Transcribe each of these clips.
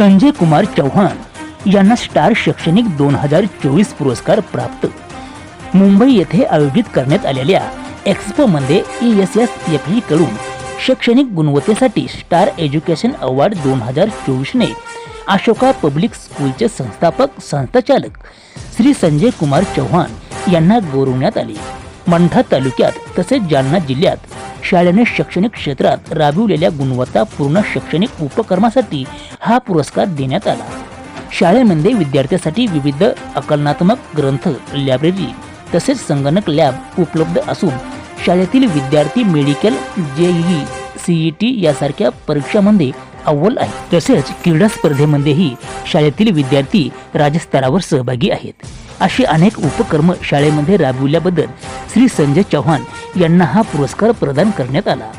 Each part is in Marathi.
संजय कुमार चव्हाण यांना स्टार शैक्षणिक दोन हजार चोवीस पुरस्कार प्राप्त. मुंबई येथे आयोजित करण्यात आलेल्या एक्स्पोमध्ये E S S F E कडून शैक्षणिक गुणवत्तेसाठी स्टार एज्युकेशन अवॉर्ड दोन हजार चोवीसने अशोका पब्लिक स्कूलचे संस्थापक संस्थाचालक श्री संजय कुमार चव्हाण यांना गौरवण्यात आले. मंठा तालुक्यात तसेच जालना जिल्ह्यात शाळेने शैक्षणिक क्षेत्रात राबविलेल्या गुणवत्तापूर्ण शैक्षणिक उपक्रमासाठी हा पुरस्कार देण्यात आला. शाळेमध्ये विद्यार्थ्यांसाठी विविध आकलनात्मक ग्रंथ लायब्ररी तसेच संगणक लॅब उपलब्ध असून शाळेतील विद्यार्थी मेडिकल जेईई सीईटी यासारख्या परीक्षांमध्ये अव्वल आहे तसेच क्रीडा स्पर्धेमध्येही शाळेतील विद्यार्थी राज्यस्तरावर सहभागी आहेत. अशी अनेक उपक्रम शाळेमध्ये राबविल्याबद्दल श्री संजय चव्हाण यांना हा पुरस्कार प्रदान करण्यात आला.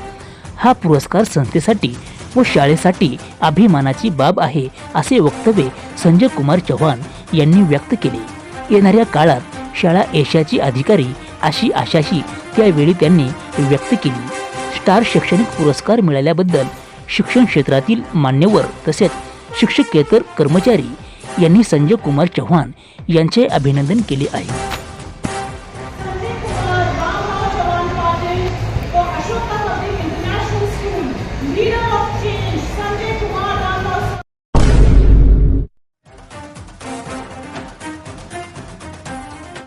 हा पुरस्कार संस्थेसाठी व शाळेसाठी अभिमानाची बाब आहे असे वक्तव्य संजय कुमार चव्हाण यांनी व्यक्त केले. येणाऱ्या काळात शाळा एशियाची अधिकारी अशी आशाशी त्यावेळी त्यांनी व्यक्त केली. स्टार शैक्षणिक पुरस्कार मिळाल्याबद्दल शिक्षण क्षेत्रातील मान्यवर तसेच शिक्षकेतर कर्मचारी यांनी संजय कुमार चव्हाण यांचे अभिनंदन केले आहे.